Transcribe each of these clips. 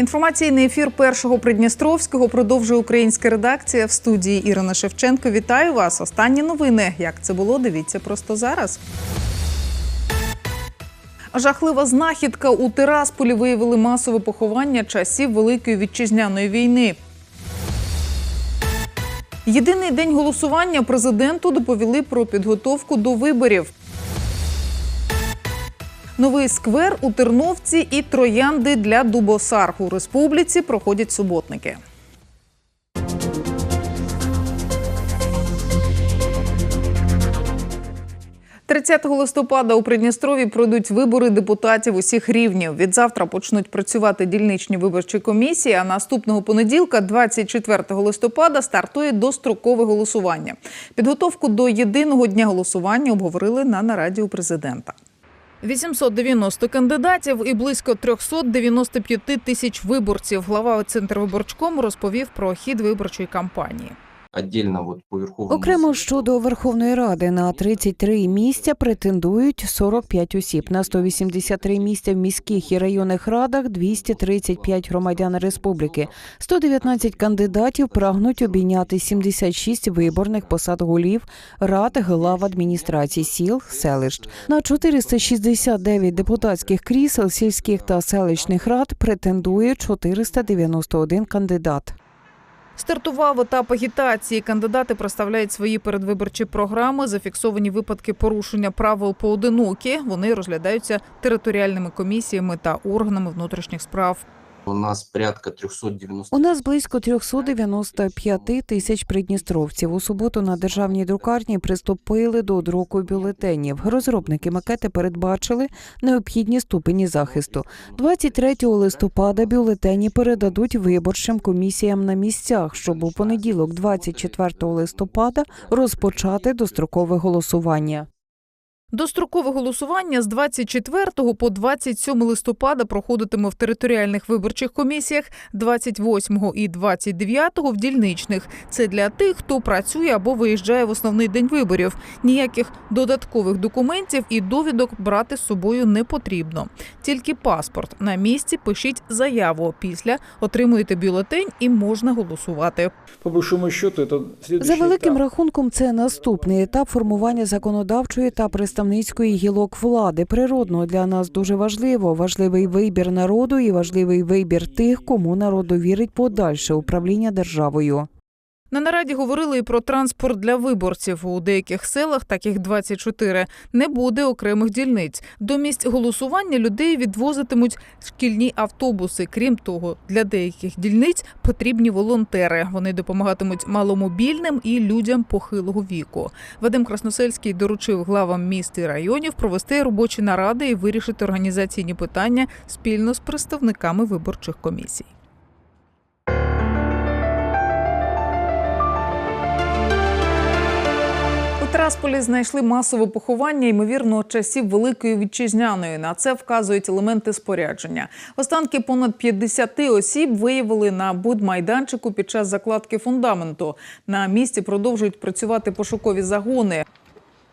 Інформаційний ефір першого Придністровського продовжує українська редакція в студії Ірина Шевченко. Вітаю вас. Останні новини. Як це було? Дивіться просто зараз. Жахлива знахідка у Тирасполі виявили масове поховання часів Великої вітчизняної війни. Єдиний день голосування президенту доповіли про підготовку до виборів. Новий сквер у Терновці і троянди для Дубосар у республіці проходять суботники. 30 листопада у Придністрові пройдуть вибори депутатів усіх рівнів. Від завтра почнуть працювати дільничні виборчі комісії. А наступного понеділка, 24 листопада, стартує дострокове голосування. Підготовку до єдиного дня голосування обговорили на нараді у президента. 890 кандидатів і близько 395 тисяч виборців. Глава Центрвиборчкому розповів про хід виборчої кампанії. Отдельно вот по Верховному Окремо щодо Верховної Ради на 33 місця претендують 45 осіб. На 183 місця в міських і районних радах 235 громадян республіки. 119 кандидатів прагнуть обійняти 76 виборних посад голів рад глав адміністрацій сіл, селищ. На 469 депутатських крісел сільських та селищних рад претендує 491 кандидат. Стартував етап агітації. Кандидати представляють свої передвиборчі програми. Зафіксовані випадки порушення правил поодинокі. Вони розглядаються територіальними комісіями та органами внутрішніх справ. У нас порядка 390. У нас близько 395 тисяч придністровців. У суботу на державній друкарні приступили до друку бюлетенів. Розробники макети передбачили необхідні ступені захисту. 23 листопада бюлетені передадуть виборчим комісіям на місцях, щоб у понеділок, 24 листопада, розпочати дострокове голосування. Дострокове голосування з 24 по 27 листопада проходитиме в територіальних виборчих комісіях, 28 і 29 в дільничних. Це для тих, хто працює або виїжджає в основний день виборів. Ніяких додаткових документів і довідок брати з собою не потрібно. Тільки паспорт на місці пишіть заяву. Після отримуєте бюлетень і можна голосувати. По большому счету, следующий За великим рахунком, це наступний етап формування законодавчої та представницької гілок влади. Природно для нас дуже важливо. Важливий вибір народу і важливий вибір тих, кому народ довірить подальше управління державою. На нараді говорили і про транспорт для виборців. У деяких селах, таких 24, не буде окремих дільниць. До місць голосування людей відвозитимуть шкільні автобуси. Крім того, для деяких дільниць потрібні волонтери. Вони допомагатимуть маломобільним і людям похилого віку. Вадим Красносельський доручив главам міст і районів провести робочі наради і вирішити організаційні питання спільно з представниками виборчих комісій. У знайшли масове поховання, ймовірно, часів Великої вітчизняної. На це вказують елементи спорядження. Останки понад 50 осіб виявили на будмайданчику під час закладки фундаменту. На місці продовжують працювати пошукові загони.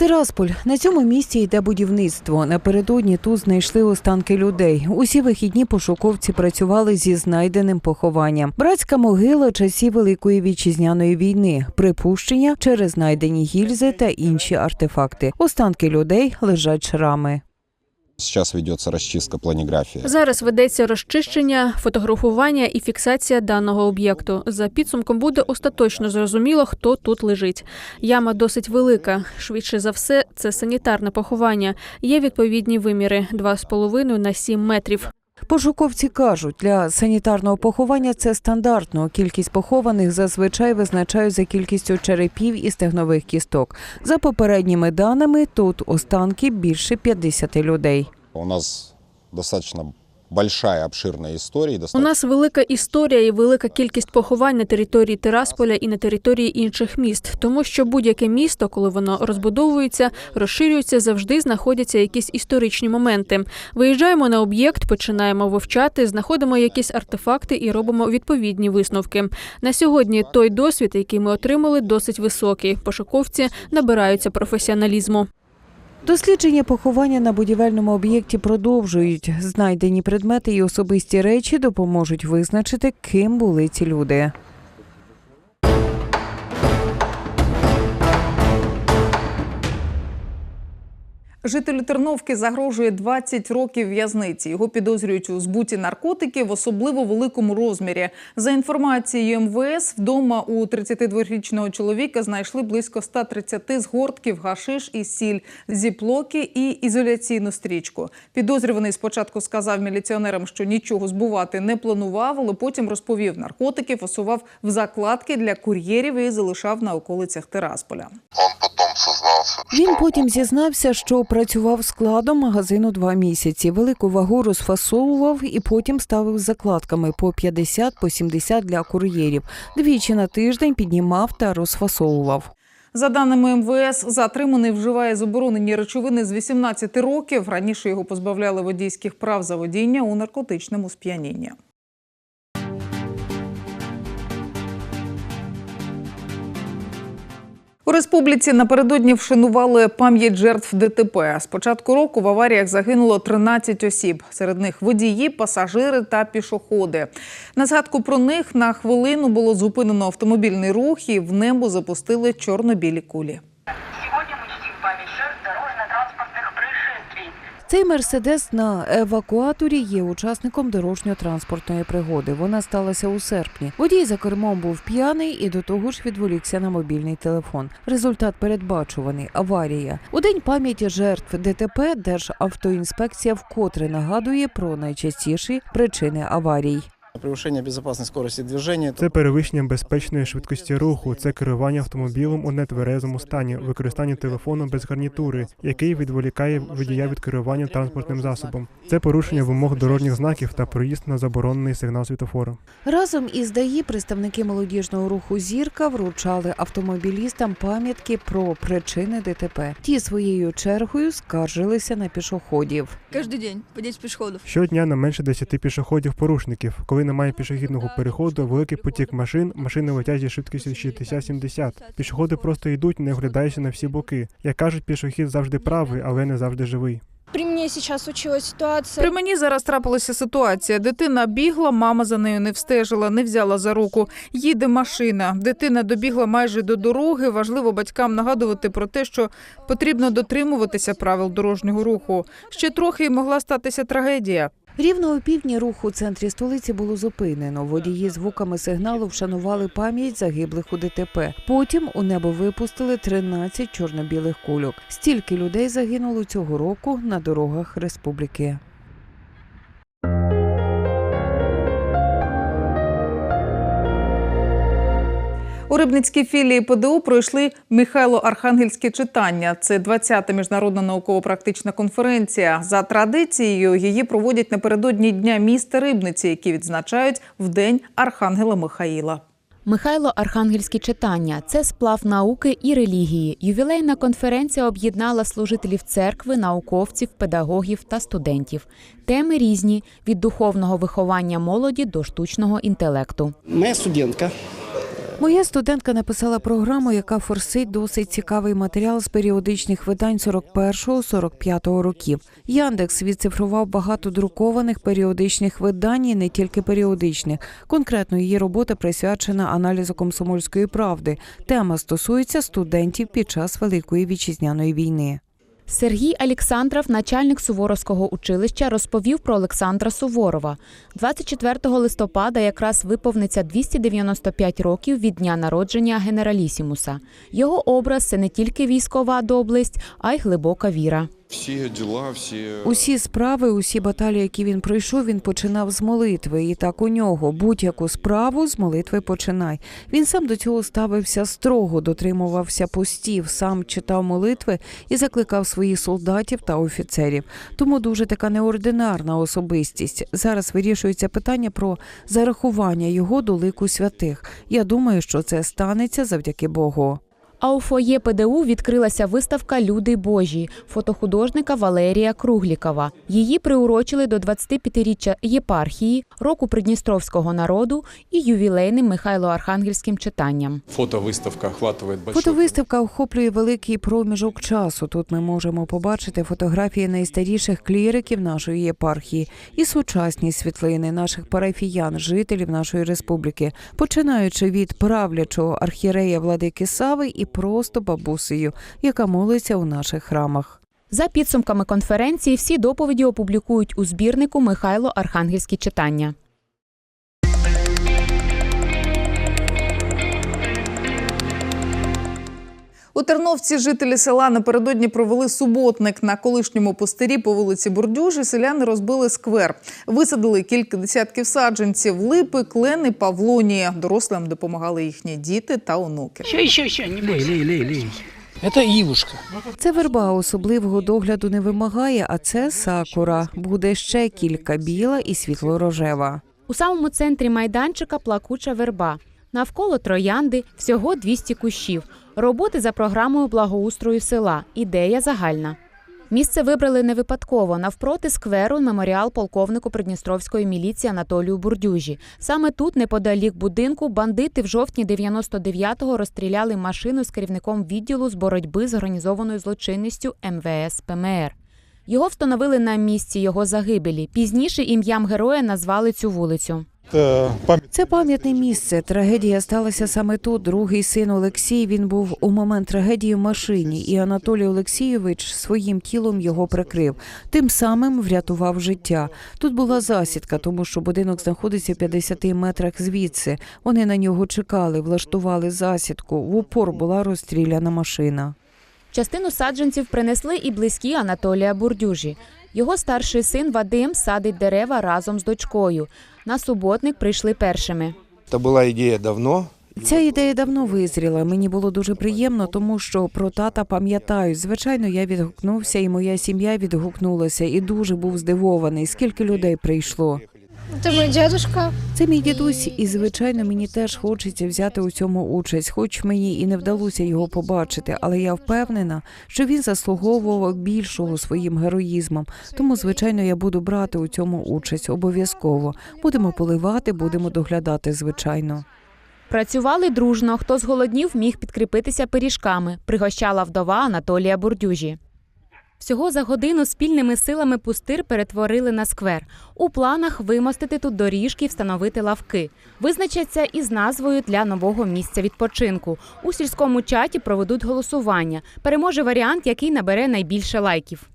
Тирасполь на цьому місці йде будівництво. Напередодні тут знайшли останки людей. Усі вихідні пошуковці працювали зі знайденим похованням. Братська могила часів Великої вітчизняної війни, припущення через знайдені гільзи та інші артефакти. Останки людей лежать шрами. Сейчас ведеться розчистка планіграфії. Зараз ведеться розчищення, фотографування і фіксація даного об'єкту. За підсумком буде остаточно зрозуміло, хто тут лежить. Яма досить велика. Швидше за все, це санітарне поховання. Є відповідні виміри 2,5 на 7 метрів. Пошуковці кажуть, для санітарного поховання це стандартно. Кількість похованих зазвичай визначають за кількістю черепів і стегнових кісток. За попередніми даними, тут останки більше 50 людей. У нас достаточно большая, обширная история. и У нас велика історія і велика кількість поховань на території Тирасполя і на території інших міст, тому що будь-яке місто, коли воно розбудовується, розширюється, завжди знаходяться якісь історичні моменти. Виїжджаємо на об'єкт, починаємо вивчати, знаходимо якісь артефакти і робимо відповідні висновки. На сьогодні той досвід, який ми отримали, досить високий. Пошуковці набираються професіоналізму. Дослідження поховання на будівельному об'єкті продовжують. Знайдені предмети і особисті речі допоможуть визначити, ким були ці люди. Жителю Терновки загрожує 20 років в'язниці. Його підозрюють у збуті наркотиків в особливо великому розмірі. За інформацією МВС, вдома у 32-річного чоловіка знайшли близько 130 згортків гашиш і сіль, зіплоки і ізоляційну стрічку. Підозрюваний спочатку сказав міліціонерам, що нічого збувати не планував, але потім розповів наркотики, фасував в закладки для кур'єрів і залишав на околицях Тирасполя. Он потом сознался, Він потім зізнався, що працював складом магазину два місяці. Велику вагу розфасовував і потім ставив закладками по 50 по 70 для кур'єрів. Двічі на тиждень піднімав та розфасовував. За даними МВС, затриманий вживає заборонені речовини з 18 років. Раніше його позбавляли водійських прав за водіння у наркотичному сп'янінні. У республіці напередодні вшанували пам'ять жертв ДТП. З початку року в аваріях загинуло 13 осіб. Серед них водії, пасажири та пішоходи. На згадку про них на хвилину було зупинено автомобільний рух і в небо запустили чорно-білі кулі. Цей мерседес на евакуаторі є учасником дорожньо-транспортної пригоди. Вона сталася у серпні. Водій за кермом був п'яний і до того ж відволікся на мобільний телефон. Результат передбачуваний аварія. У день пам'яті жертв ДТП Державтоінспекція вкотре нагадує про найчастіші причини аварій. Превышение безопасной скорости движения. Це перевищення безпечної швидкості руху, це керування автомобілем у нетверезому стані, використання телефону без гарнітури, який відволікає водія від керування транспортним засобом. Це порушення вимог дорожніх знаків та проїзд на заборонений сигнал світофору. Разом із ДАІ представники молодіжного руху Зірка вручали автомобілістам пам'ятки про причини ДТП. Ті своєю чергою скаржилися на пішоходів. Каждый день по 10 пішоходів. Щодня не менше 10 пішоходів порушників. Коли немає пішохідного переходу, великий потік машин, машини летять зі швидкістю 60-70. Пішоходи просто йдуть, не оглядаючи на всі боки. Як кажуть, пішохід завжди правий, але не завжди живий. При мені зараз случилась ситуація. При мені зараз трапилася ситуація. Дитина бігла, мама за нею не встежила, не взяла за руку. Їде машина. Дитина добігла майже до дороги. Важливо батькам нагадувати про те, що потрібно дотримуватися правил дорожнього руху. Ще трохи і могла статися трагедія. Рівно у півдні рух у центрі столиці було зупинено. Водії звуками сигналу вшанували пам'ять загиблих у ДТП. Потім у небо випустили 13 чорно-білих кульок. Стільки людей загинуло цього року на дорогах республіки. У Рибницькій філії ПДУ пройшли Михайло-Архангельські читання. Це 20-та міжнародна науково-практична конференція. За традицією її проводять напередодні дня міста Рибниці, які відзначають в день Архангела Михаїла. Михайло Архангельські читання це сплав науки і релігії. Ювілейна конференція об'єднала служителів церкви, науковців, педагогів та студентів. Теми різні від духовного виховання молоді до штучного інтелекту. Моя студентка Моя студентка написала програму, яка форсить досить цікавий матеріал з періодичних видань 41-45 років. Яндекс відцифрував багато друкованих періодичних видань, і не тільки періодичних. Конкретно її робота присвячена аналізу комсомольської правди. Тема стосується студентів під час Великої вітчизняної війни. Сергій Александров, начальник Суворовського училища, розповів про Олександра Суворова. 24 листопада якраз виповниться 295 років від дня народження генералісімуса. Його образ це не тільки військова доблесть, а й глибока віра. Все дела, все... Усі справи, усі баталії, які він пройшов, він починав з молитви. І так у нього будь-яку справу з молитви починай. Він сам до цього ставився строго, дотримувався постів, сам читав молитви і закликав своїх солдатів та офіцерів. Тому дуже така неординарна особистість. Зараз вирішується питання про зарахування його до лику святих. Я думаю, що це станеться завдяки Богу. А у фоє ПДУ відкрилася виставка Люди Божі фотохудожника Валерія Круглікова. Її приурочили до 25-річчя єпархії, року придністровського народу і ювілейним Михайло-Архангельським читанням. Фотовыставка охватывает большой... Фотовиставка охоплює великий проміжок часу. Тут ми можемо побачити фотографії найстаріших кліриків нашої єпархії і сучасні світлини наших парафіян, жителів нашої республіки, починаючи від правлячого архієрея владики Сави і просто бабусею, яка молиться у наших храмах. За підсумками конференції всі доповіді опублікують у збірнику Михайло Архангельські читання. У Терновці жителі села напередодні провели суботник на колишньому пустирі по вулиці Бурдюжі. Селяни розбили сквер, висадили кілька десятків саджанців, липи, клени, павлонії. Дорослим допомагали їхні діти та онуки. Еще, еще, еще, не бойся. Лей, лей, лей. Это ивушка. Це верба особливого догляду не вимагає, а це сакура. Буде ще кілька біла і світло-рожева. У самому центрі майданчика плакуча верба. Навколо троянди всього 200 кущів. Роботи за програмою благоустрою села. Ідея загальна. Місце вибрали не випадково. Навпроти скверу меморіал полковнику Придністровської міліції Анатолію Бурдюжі. Саме тут, неподалік будинку, бандити в жовтні 99-го розстріляли машину з керівником відділу з боротьби з організованою злочинністю МВС ПМР. Його встановили на місці його загибелі. Пізніше ім'ям героя назвали цю вулицю. Це пам'ятне місце. Трагедія сталася саме тут. Другий син Олексій. Він був у момент трагедії в машині, і Анатолій Олексійович своїм тілом його прикрив. Тим самим врятував життя. Тут була засідка, тому що будинок знаходиться в 50 метрах звідси. Вони на нього чекали, влаштували засідку. В упор була розстріляна машина. Частину саджанців принесли і близькі Анатолія Бурдюжі. Його старший син Вадим садить дерева разом з дочкою. На суботник прийшли першими. Это была идея давно. Ця ідея давно визріла. Мені було дуже приємно, тому що про тата пам'ятаю. Звичайно, я відгукнувся, і моя сім'я відгукнулася, і дуже був здивований, скільки людей прийшло. Это мой дедушка. Це мій дідусь, і звичайно, мені теж хочеться взяти у цьому участь, хоч мені і не вдалося його побачити, але я впевнена, що він заслуговував більшого своїм героїзмом. Тому, звичайно, я буду брати у цьому участь обов'язково. Будемо поливати, будемо доглядати, звичайно. Працювали дружно. Хто зголоднів, міг підкріпитися пиріжками. Пригощала вдова Анатолія Бурдюжі. Всього за годину спільними силами пустир перетворили на сквер. У планах вимостити тут доріжки, встановити лавки. Визначаться із назвою для нового місця відпочинку. У сільському чаті проведуть голосування. Переможе варіант, який набере найбільше лайків.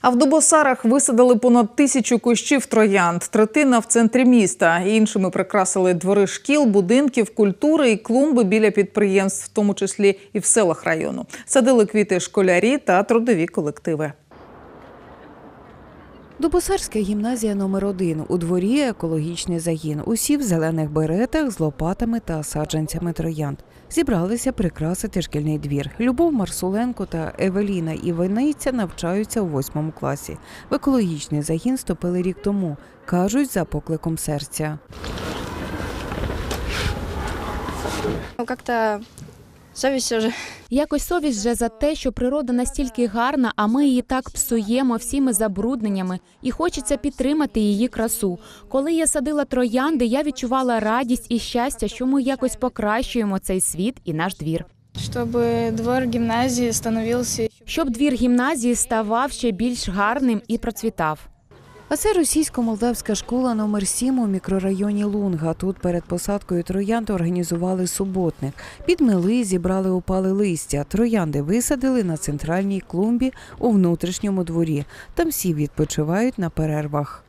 А в Дубосарах висадили понад тисячу кущів троянд, третина в центрі міста. Іншими прикрасили двори шкіл, будинків, культури і клумби біля підприємств, в тому числі і в селах району. Садили квіти школярі та трудові колективи. Дубосарська гімназія номер 1 У дворі екологічний загін. Усі в зелених беретах з лопатами та саджанцями троянд. Зібралися прикрасити шкільний двір. Любов Марсуленко та Евеліна Іваниця навчаються у восьмому класі. В екологічний загін вступили рік тому. кажуть за покликом серця. Ну, как-то совесть все же. Якось совість вже за те, що природа настільки гарна, а ми її так псуємо всіми забрудненнями, і хочеться підтримати її красу. Коли я садила троянди, я відчувала радість і щастя, що ми якось покращуємо цей світ і наш двір. Чтобы двор гимназии становился Щоб двір гімназії ставав ще більш гарним і процвітав. А це російсько-молдавська школа номер 7 у мікрорайоні Лунга. Тут перед посадкою троянд організували суботник. Підмели, зібрали опали листя. Троянди висадили на центральній клумбі у внутрішньому дворі. Там всі відпочивають на перервах.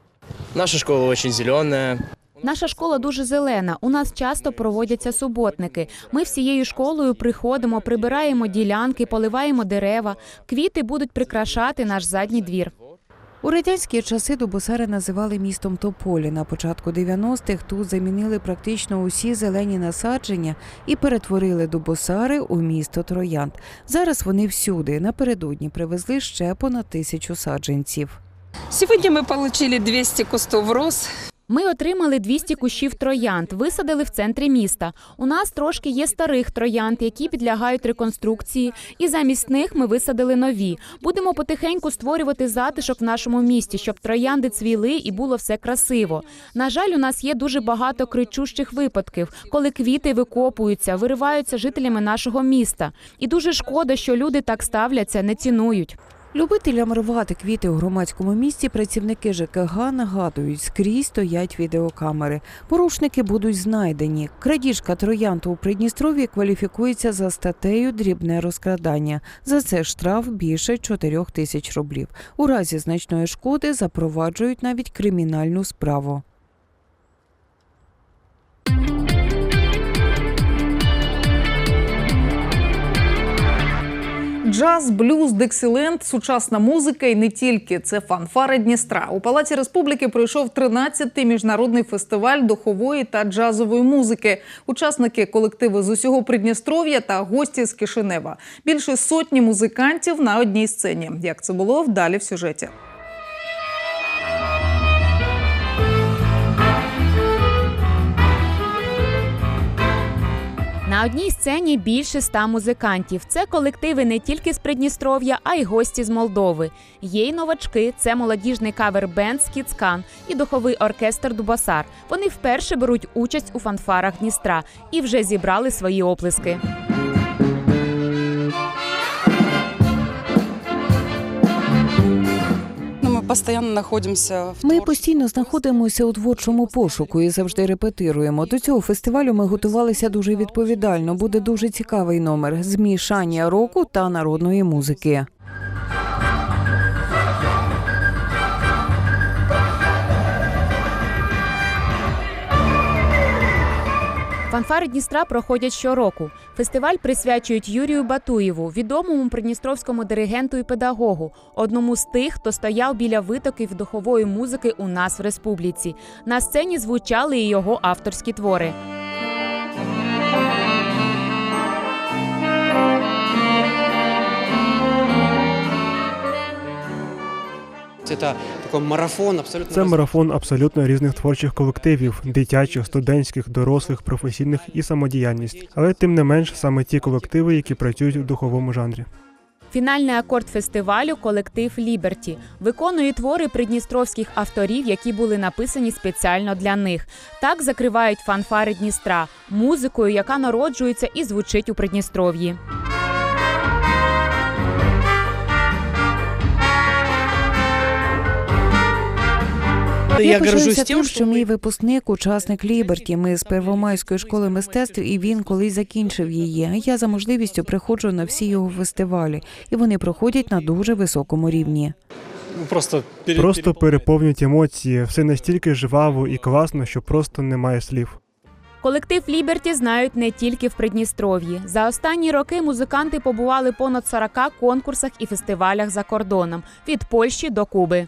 Наша школа очень зеленая. Наша школа дуже зелена. У нас часто проводяться суботники. Ми всією школою приходимо, прибираємо ділянки, поливаємо дерева. Квіти будуть прикрашати наш задній двір. У радянські часи Дубосари називали містом Тополі. На початку 90-х тут замінили практично усі зелені насадження і перетворили Дубосари у місто Троянд. Зараз вони всюди. Напередодні привезли ще понад тисячу саджанців. Сьогодні ми отримали 200 кустів роз. Ми отримали 200 кущів троянд, висадили в центрі міста. У нас трошки є старих троянд, які підлягають реконструкції, і замість них ми висадили нові. Будемо потихеньку створювати затишок в нашому місті, щоб троянди цвіли і було все красиво. На жаль, у нас є дуже багато кричущих випадків, коли квіти викопуються, вириваються жителями нашого міста. І дуже шкода, що люди так ставляться, не цінують. Любителям рвати квіти у громадському місці працівники ЖКГ нагадують, скрізь стоять відеокамери. Порушники будуть знайдені. Крадіжка троянту у Придністрові кваліфікується за статтею дрібне розкрадання. За це штраф більше 4 тисяч рублів. У разі значної шкоди запроваджують навіть кримінальну справу. Джаз, блюз, дексіленд, сучасна музика і не тільки це фанфари Дністра. У Палаці Республіки пройшов 13-й міжнародний фестиваль духової та джазової музики. Учасники колективи з усього Придністров'я та гості з Кишинева. Більше сотні музикантів на одній сцені. Як це було вдалі в сюжеті? На одній сцені більше ста музикантів. Це колективи не тільки з Придністров'я, а й гості з Молдови. Є й новачки. Це молодіжний кавер-бенд Скіцкан і духовий оркестр Дубасар. Вони вперше беруть участь у фанфарах Дністра і вже зібрали свої оплески. Мы постоянно находимся в Ми постійно знаходимося у творчому пошуку і завжди репетируємо. До цього фестивалю ми готувалися дуже відповідально. Буде дуже цікавий номер змішання року та народної музики. Фанфари Дністра проходять щороку. Фестиваль присвячують Юрію Батуєву, відомому придністровському диригенту і педагогу, одному з тих, хто стояв біля витоків духової музики у нас в республіці. На сцені звучали і його авторські твори. Это такой марафон абсолютно. Це марафон абсолютно різних творчих колективів: дитячих, студентських, дорослих, професійних і самодіяльність. Але тим не менш саме ті колективи, які працюють в духовому жанрі. Фінальний акорд фестивалю колектив Ліберті виконує твори придністровських авторів, які були написані спеціально для них. Так закривають фанфари Дністра музикою, яка народжується і звучить у Придністров'ї. Я, горжусь тим, що мій випускник, учасник Ліберті. Ми з Первомайської школи мистецтв, і він колись закінчив її. Я за можливістю приходжу на всі його фестивалі, і вони проходять на дуже високому рівні. Ну, Просто, Просто переповнюють емоції, все настільки жваво і класно, що просто немає слів. Колектив Ліберті знають не тільки в Придністров'ї. За останні роки музиканти побували понад 40 конкурсах і фестивалях за кордоном від Польщі до Куби.